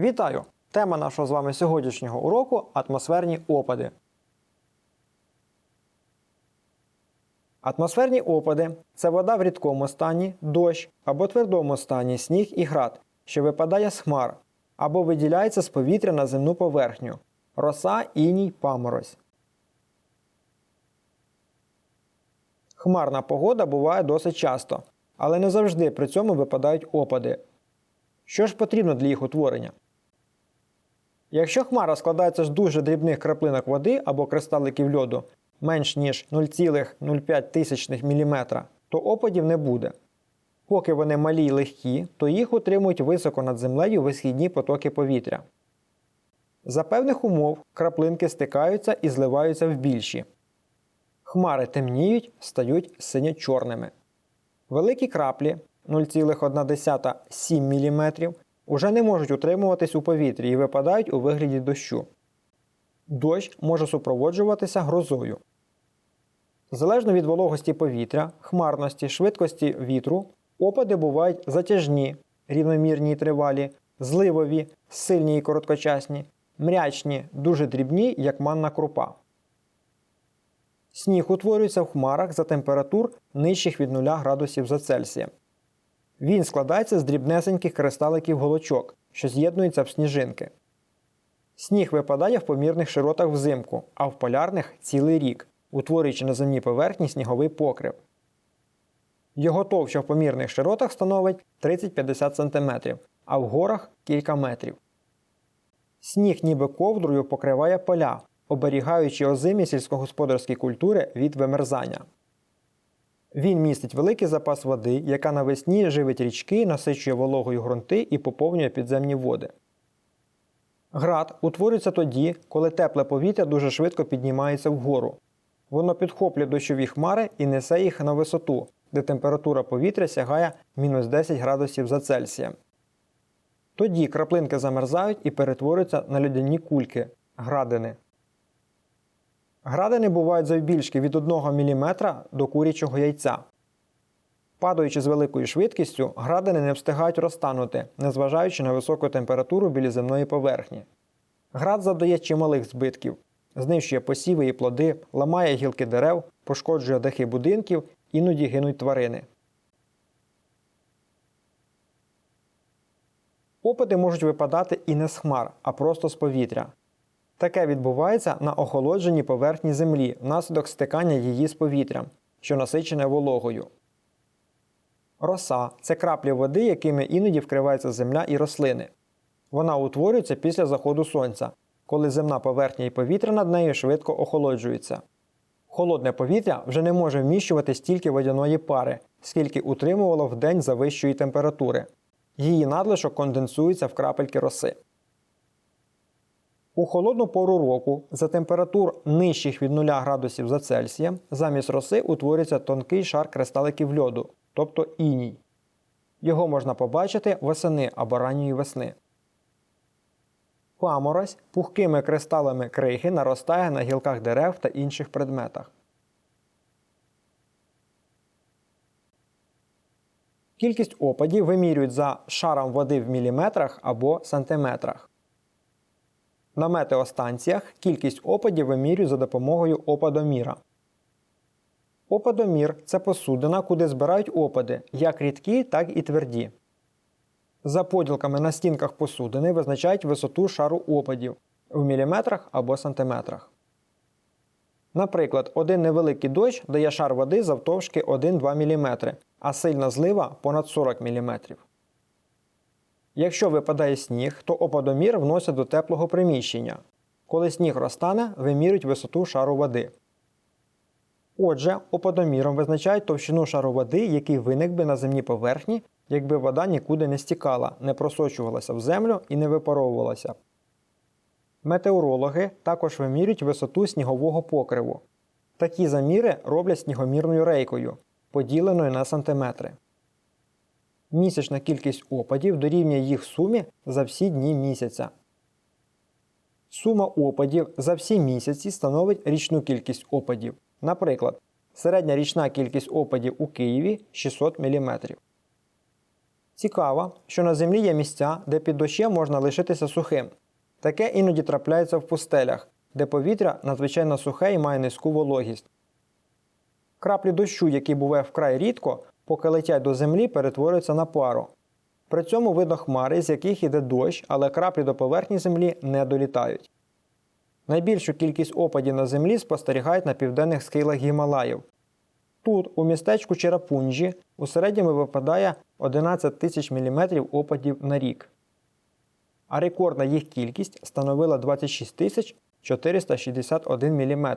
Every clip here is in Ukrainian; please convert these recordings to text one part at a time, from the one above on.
Вітаю! Тема нашого з вами сьогоднішнього уроку атмосферні опади. Атмосферні опади це вода в рідкому стані, дощ або твердому стані сніг і град, що випадає з хмар, або виділяється з повітря на земну поверхню, роса, іній, паморозь. Хмарна погода буває досить часто, але не завжди при цьому випадають опади. Що ж потрібно для їх утворення? Якщо хмара складається з дуже дрібних краплинок води або кристаликів льоду менш ніж 0,05 тисячних мм, то опадів не буде. Поки вони малі й легкі, то їх утримують високо над землею висхідні потоки повітря. За певних умов краплинки стикаються і зливаються в більші. Хмари темніють, стають синьо-чорними. Великі краплі 0,1-7 мм уже не можуть утримуватись у повітрі і випадають у вигляді дощу. Дощ може супроводжуватися грозою. Залежно від вологості повітря, хмарності, швидкості вітру, опади бувають затяжні, рівномірні і тривалі, зливові, сильні і короткочасні, мрячні, дуже дрібні, як манна крупа. Сніг утворюється в хмарах за температур нижчих від 0 градусів за Цельсієм. Він складається з дрібнесеньких кристаликів голочок, що з'єднуються в сніжинки. Сніг випадає в помірних широтах взимку, а в полярних цілий рік, утворюючи на земній поверхні сніговий покрив. Його товща в помірних широтах становить 30-50 см, а в горах кілька метрів. Сніг ніби ковдрою покриває поля, оберігаючи озимі сільськогосподарські культури від вимерзання. Він містить великий запас води, яка навесні живить річки, насичує вологою ґрунти і поповнює підземні води. Град утворюється тоді, коли тепле повітря дуже швидко піднімається вгору. Воно підхоплює дощові хмари і несе їх на висоту, де температура повітря сягає мінус 10 градусів за Цельсієм. Тоді краплинки замерзають і перетворюються на льодяні кульки градини. Градини бувають завбільшки від 1 мм до курячого яйця. Падаючи з великою швидкістю, градини не встигають розтанути, незважаючи на високу температуру біля земної поверхні. Град завдає чималих збитків, знищує посіви і плоди, ламає гілки дерев, пошкоджує дахи будинків, іноді гинуть тварини. Опади можуть випадати і не з хмар, а просто з повітря. Таке відбувається на охолодженій поверхні землі внаслідок стикання її з повітрям, що насичене вологою. Роса це краплі води, якими іноді вкривається земля і рослини. Вона утворюється після заходу сонця, коли земна поверхня і повітря над нею швидко охолоджуються. Холодне повітря вже не може вміщувати стільки водяної пари, скільки утримувало в день за вищої температури. Її надлишок конденсується в крапельки роси. У холодну пору року за температур нижчих від 0 градусів за Цельсієм замість роси утворюється тонкий шар кристаликів льоду, тобто іній. Його можна побачити восени або ранньої весни. Паморозь пухкими кристалами крихи наростає на гілках дерев та інших предметах. Кількість опадів вимірюють за шаром води в міліметрах або сантиметрах. На метеостанціях кількість опадів вимірюють за допомогою опадоміра. Опадомір це посудина, куди збирають опади, як рідкі, так і тверді. За поділками на стінках посудини визначають висоту шару опадів в міліметрах або сантиметрах. Наприклад, один невеликий дощ дає шар води завтовшки 1-2 мм, а сильна злива понад 40 мм. Якщо випадає сніг, то опадомір вносять до теплого приміщення. Коли сніг розтане, вимірюють висоту шару води. Отже, опадоміром визначають товщину шару води, який виник би на земній поверхні, якби вода нікуди не стікала, не просочувалася в землю і не випаровувалася. Метеорологи також вимірюють висоту снігового покриву. Такі заміри роблять снігомірною рейкою, поділеною на сантиметри. Місячна кількість опадів дорівнює їх сумі за всі дні місяця. Сума опадів за всі місяці становить річну кількість опадів. Наприклад, середня річна кількість опадів у Києві 600 мм. Цікаво, що на землі є місця, де під дощем можна лишитися сухим. Таке іноді трапляється в пустелях, де повітря надзвичайно сухе і має низьку вологість. Краплі дощу, які буває вкрай рідко, поки летять до землі, перетворюються на пару. При цьому видно хмари, з яких іде дощ, але краплі до поверхні землі не долітають. Найбільшу кількість опадів на землі спостерігають на південних схилах Гімалаїв. Тут, у містечку Черапунджі, у середньому випадає 11 тисяч мм опадів на рік. А рекордна їх кількість становила 26 тисяч 461 мм.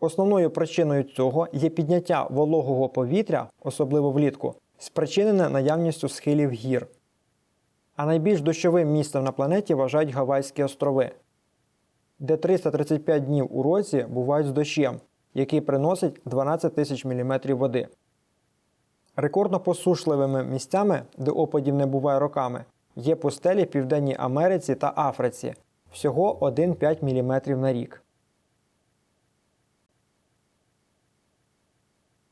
Основною причиною цього є підняття вологого повітря, особливо влітку, спричинене наявністю схилів гір. А найбільш дощовим місцем на планеті вважають Гавайські острови, де 335 днів у році бувають з дощем, який приносить 12 тисяч мм води. Рекордно посушливими місцями, де опадів не буває роками, є пустелі в Південній Америці та Африці всього 1,5 мм на рік.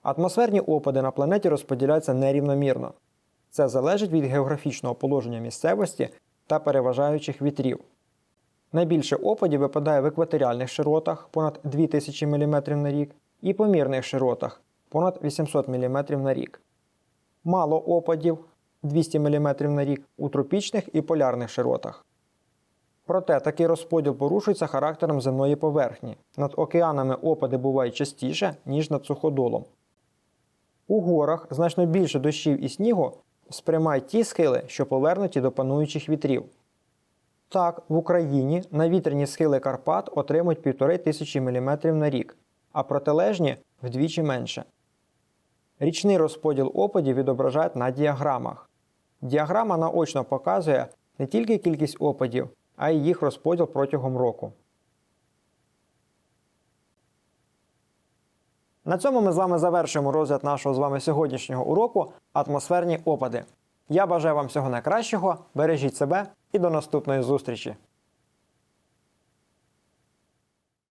Атмосферні опади на планеті розподіляються нерівномірно. Це залежить від географічного положення місцевості та переважаючих вітрів. Найбільше опадів випадає в екваторіальних широтах понад 2000 мм на рік і помірних широтах понад 800 мм на рік. Мало опадів 200 мм на рік у тропічних і полярних широтах. Проте такий розподіл порушується характером земної поверхні. Над океанами опади бувають частіше, ніж над суходолом. У горах значно більше дощів і снігу сприймають ті схили, що повернуті до пануючих вітрів. Так, в Україні навітряні схили Карпат отримують 1500 мм на рік, а протилежні вдвічі менше. Річний розподіл опадів відображають на діаграмах. Діаграма наочно показує не тільки кількість опадів, а й їх розподіл протягом року. На цьому ми з вами завершуємо розгляд нашого з вами сьогоднішнього уроку атмосферні опади. Я бажаю вам всього найкращого, бережіть себе і до наступної зустрічі!